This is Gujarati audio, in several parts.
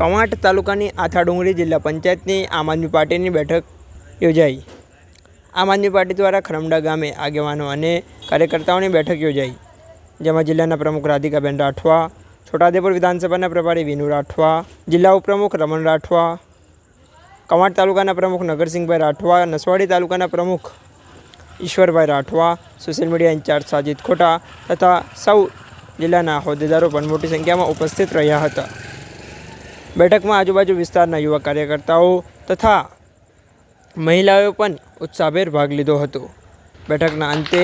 કવાંટ તાલુકાની આથાડુંગરી જિલ્લા પંચાયતની આમ આદમી પાર્ટીની બેઠક યોજાઈ. આમ આદમી પાર્ટી દ્વારા ખરમડા ગામે આગેવાનો અને કાર્યકર્તાઓની બેઠક યોજાઈ. જેમાં જિલ્લાના પ્રમુખ રાધિકાબેન રાઠવા છોટાદેપુર વિધાનસભાના પ્રભારી વિનુ રાઠવા, જિલ્લા ઉપપ્રમુખ રમણ રાઠવા, કવાંટ તાલુકાના પ્રમુખ નગરસિંહભાઈ રાઠવા, નસવાડી તાલુકાના પ્રમુખ Ishwarbhai Rathwa, social media in-charge Sajid Khota તથા સૌ જિલ્લાના હોદ્દેદારો પણ મોટી સંખ્યામાં ઉપસ્થિત રહ્યા હતા. બેઠકમાં આજુબાજુ વિસ્તારના યુવા કાર્યકર્તાઓ તથા મહિલાઓએ પણ ઉત્સાહભેર ભાગ લીધો હતો. બેઠકના અંતે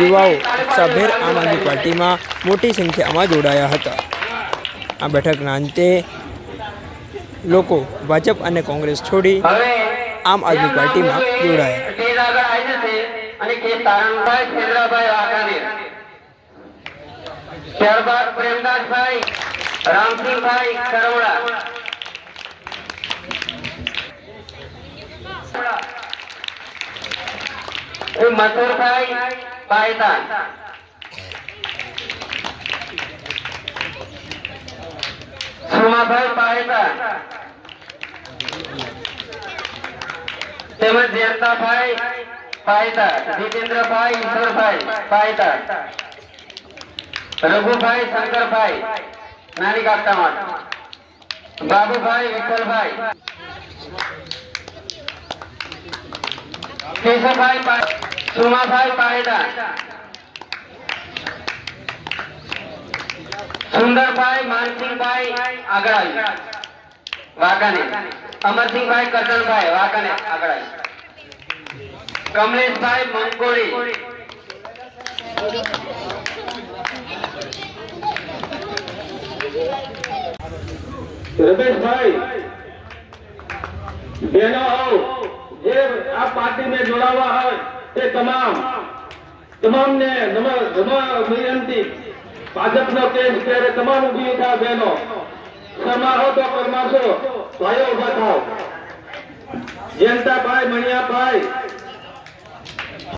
યુવાઓ ઉત્સાહભેર આમ આદમી પાર્ટીમાં મોટી સંખ્યામાં જોડાયા હતા. આ બેઠકના અંતે લોકો ભાજપ અને કોંગ્રેસ છોડી આમ આદમી પાર્ટીમાં જોડાયા. ત્યારબાદ પ્રેમદાસભાઈ રામસિંહભાઈ ખરોડા મથુરભાઈ પાયતા સુમાભાઈ પાયતા તેમજ જયંતાભાઈ પાયતા જીતેન્દ્રભાઈ ઈશ્વરભાઈ પાયતા રઘુભાઈ શંકરભાઈ નાની કાકામાં બાબુભાઈ, વિઠ્ઠલભાઈ. કેશવભાઈ સુમાભાઈ પાયદા. સુંદરભાઈ, માનસિંહભાઈ આગળ વાકાને અમરસિંહભાઈ, કરજણભાઈ વાકાને આગળ કમલેશભાઈ મંકોળી. રમેશભાઈ તમામ, તમામને ભાજપનો કેસ ત્યારે તમામ ઊભી સમાહો તો કરમાશો ભાઈઓ ઊભા થાવ જયંતાભાઈ, મણિયાભાઈ